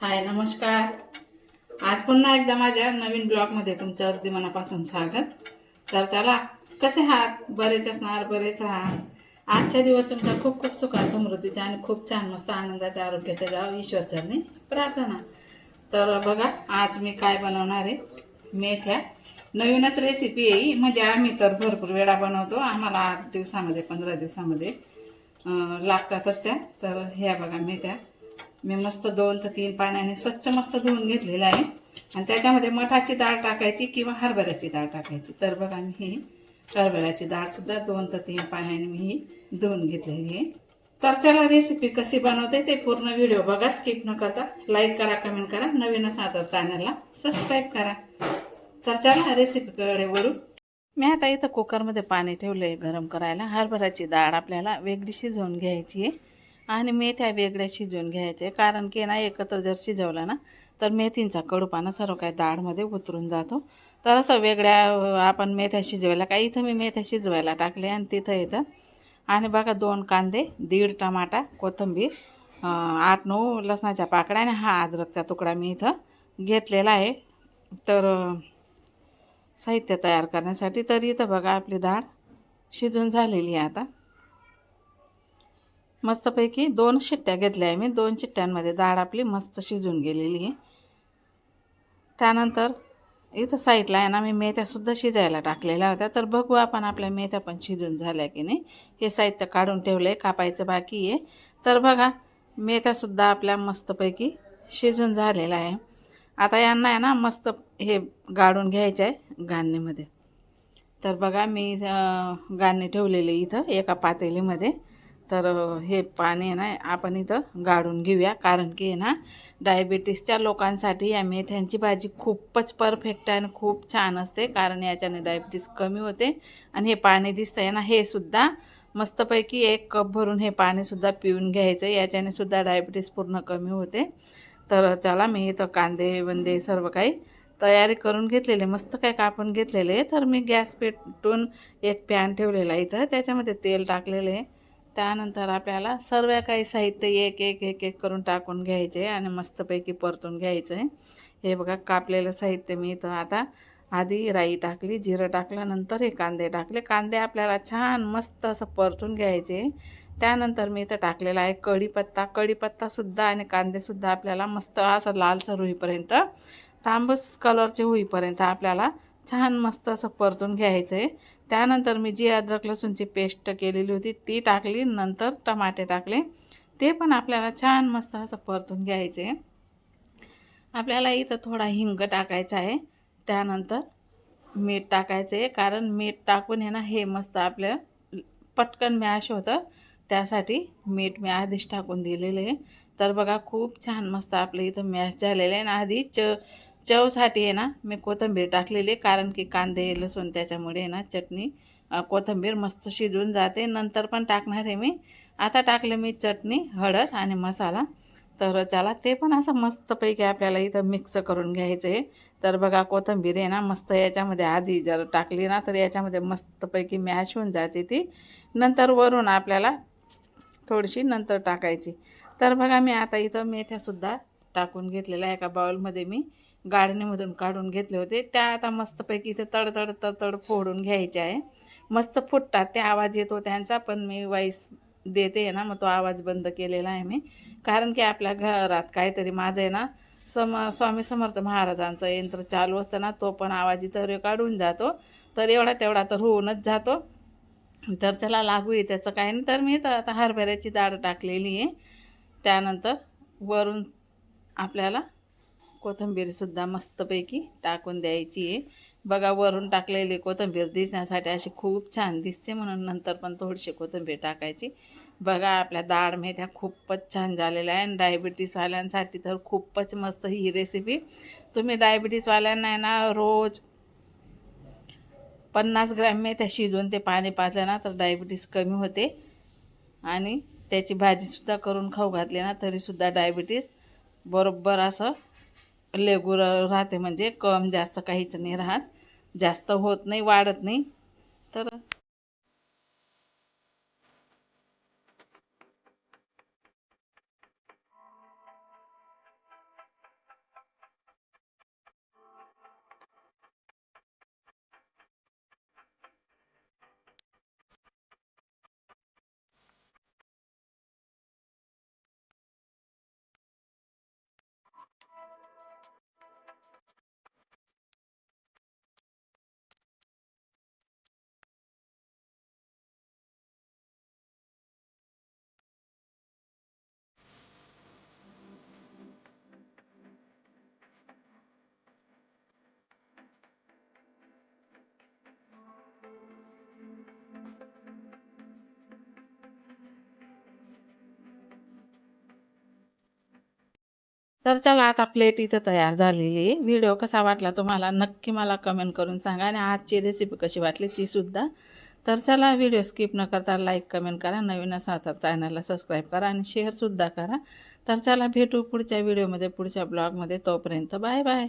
हाय नमस्कार. आज पुन्हा एकदा माझ्या नवीन ब्लॉगमध्ये तुमचं अगदी मनापासून स्वागत. तर चला कसे आहात? बरेच असणार बरेच आहात. आजच्या दिवस तुमचा खूप खूप सुखा समृद्धीचा आणि खूप छान मस्त आनंदाच्या आरोग्याचा जाव ईश्वरचरणी प्रार्थना. तर बघा आज मी काय बनवणार आहे? मेथ्या. नवीनच रेसिपी आहे म्हणजे आम्ही तर भरपूर वेळा बनवतो. आम्हाला आठ दिवसामध्ये पंधरा दिवसामध्ये लागतातच त्या. तर ह्या बघा मेथ्या. मी मस्त दोन ते तीन पाण्याने स्वच्छ मस्त धुवून घेतलेलं आहे. आणि त्याच्यामध्ये मठाची डाळ टाकायची किंवा हरभऱ्याची डाळ टाकायची. तर बघा मी ही हरभऱ्याची डाळसुद्धा दोन ते तीन पाण्याने मी ही धुवून घेतलेली आहे. तर चला रेसिपी कशी बनवते ते पूर्ण व्हिडिओ बघा. स्किप न करता लाईक करा कमेंट करा. नवीन असा तर चॅनलला सबस्क्राईब करा. तर चला रेसिपीकडे वळू मी आता इथं कुकरमध्ये पाणी ठेवलं आहे गरम करायला. हरभऱ्याची डाळ आपल्याला वेगळी शिजवून घ्यायची आहे. आणि मेथ्या वेगळ्या शिजवून घ्यायच्या कारण की ना एकत्र जर शिजवला ना तर मेथींचा कडूपाना सर्व काही डाळमध्ये उतरून जातो. तर असं वेगळ्या आपण मेथ्या शिजवायला काय इथं मी मेथ्या शिजवायला टाकले आणि तिथं येतं आणि बघा दोन कांदे दीड टमाटा कोथिंबीर आठ नऊ लसणाच्या पाकळ्या आणि हा अद्रकचा तुकडा मी इथं घेतलेला आहे. तर साहित्य तयार करण्यासाठी तर इथं बघा आपली डाळ शिजून झालेली आहे आता. मस्तपैकी दोन शिट्ट्या घेतल्या आहे मी दोन शिट्ट्यांमध्ये डाळ आपली मस्त शिजून गेलेली आहे. त्यानंतर इथं साईडला आहे ना मी मेथ्यासुद्धा शिजायला टाकलेल्या होत्या. तर बघू आपण आपल्या मेथ्या पण शिजून झाल्या की नाही. हे साहित्य काढून ठेवलं आहे कापायचं बाकी आहे. तर बघा मेथ्यासुद्धा आपल्या मस्तपैकी शिजून झालेला आहे. आता यांना आहे ना मस्त हे गाळून घ्यायचं आहे गाळणीमध्ये तर बघा मी अं, गाळणी ठेवलेली इथं एका पातेलीमध्ये. तर हे पाणी आहे ना आपण इथं गाळून घेऊया. कारण की आहे ना डायबिटीसच्या लोकांसाठी या मेथ्यांची भाजी खूपच परफेक्ट आहे आणि खूप छान असते. कारण याच्याने डायबिटीस कमी होते. आणि हे पाणी दिसतं आहे ना हे सुद्धा मस्तपैकी एक कप भरून हे पाणीसुद्धा पिऊन घ्यायचं याच्याने सुद्धा डायबिटीस पूर्ण कमी होते. तर चला मी इथं कांदे वंदे सर्व काही तयारी करून घेतलेले. मस्त काय कापून घेतलेले. तर मी गॅस पेटून एक पॅन ठेवलेला आहे इथं. त्याच्यामध्ये तेल टाकलेलं आहे. त्यानंतर आपल्याला सर्व काही साहित्य एक एक एक एक करून टाकून घ्यायचे आणि मस्तपैकी परतून घ्यायचं. आहे हे बघा कापलेलं साहित्य मी इथं आता आधी राई टाकली जिरं टाकल्यानंतर हे कांदे टाकले. कांदे आपल्याला छान मस्त असं परतून घ्यायचे. त्यानंतर मी इथं टाकलेला आहे कढीपत्ता. कढीपत्तासुद्धा आणि कांदेसुद्धा आपल्याला मस्त असं लालसर होईपर्यंत तांबस कलरचे होईपर्यंत आपल्याला छान मस्त असं परतून घ्यायचं आहे त्यानंतर मी जी अद्रक लसूणची पेस्ट केलेली होती ती टाकली नंतर टमाटे टाकले. ते पण आपल्याला छान मस्त असं परतून घ्यायचे आहे आपल्याला इथं थोडा हिंग टाकायचा आहे. त्यानंतर मीठ टाकायचं आहे कारण मीठ टाकून आहे ना हे मस्त आपलं पटकन मॅश होतं. त्यासाठी मीठ मी आधीच टाकून दिलेलं आहे. तर बघा खूप छान मस्त आपलं इथं मॅश झालेलं आहे. आणि आधी च चवसाठी आहे ना मी कोथिंबीर टाकलेली कारण की कांदे लसूण त्याच्यामुळे आहे ना चटणी कोथंबीर कोथिंबीर मस्त शिजून जाते. नंतर पण टाकणार आहे मी. आता टाकलं मी चटणी हळद आणि मसाला. तर चला ते पण असं मस्तपैकी आपल्याला इथं मिक्स करून घ्यायचं आहे. तर बघा कोथिंबीर आहे ना मस्त याच्यामध्ये आधी जर टाकली ना तर याच्यामध्ये मस्तपैकी मॅश होऊन जाते ती. नंतर वरून आपल्याला थोडीशी नंतर टाकायची. तर बघा मी आता इथं मेथ्यासुद्धा टाकून घेतलेला एका बाउलमध्ये मी. गाळणीमधून काढून घेतले होते. त्या आता मस्तपैकी इथे तडतड तडतड फोडून घ्यायच्या आहे. मस्त फुटतात. ते आवाज येतो त्यांचा पण मी वाईस देते ना मग तो आवाज बंद केलेला आहे मी. कारण की आपल्या घरात काहीतरी माझं आहे ना सम स्वामी समर्थ महाराजांचं यंत्र चालू असतं ना तो पण आवाज इतर काढून जातो. तर एवढा तेवढा तर होऊनच जातो. तर चला लागू आहे त्याचं काय नाही. तर मी तर आता हरभऱ्याची डाळ टाकलेली आहे. त्यानंतर वरून आपल्याला कोथिंबीरसुद्धा मस्तपैकी टाकून द्यायची आहे. बघा वरून टाकलेली कोथिंबीर दिसण्यासाठी अशी खूप छान दिसते म्हणून नंतर पण थोडीशी कोथिंबीर टाकायची. बघा आपल्या डाळ मेथ्या खूपच छान झालेल्या आहे. आणि डायबिटीसवाल्यांसाठी तर खूपच मस्त ही रेसिपी तुम्ही डायबिटीसवाल्यांना आहे ना रोज पन्नास ग्रॅम मेथ्या शिजवून ते पाणी पाजलं ना तर डायबिटीस कमी होते. आणि त्याची भाजीसुद्धा करून खाऊ घातली ना तरीसुद्धा डायबिटीस बरोबर असं लेगुर राहते म्हणजे कम जास्त काहीच नाही राहत. जास्त होत नाही वाढत नाही. तर तर चला आता प्लेट इथं तयार झालेली आहे. व्हिडिओ कसा वाटला तुम्हाला नक्की मला कमेंट करून सांगा आणि आजची रेसिपी कशी वाटली तीसुद्धा तर चला व्हिडिओ स्किप न करता लाईक कमेंट करा. नवीन असा तर चॅनलला सबस्क्राईब करा आणि शेअरसुद्धा करा. तर चला भेटू पुढच्या व्हिडिओमध्ये पुढच्या ब्लॉगमध्ये तोपर्यंत बाय बाय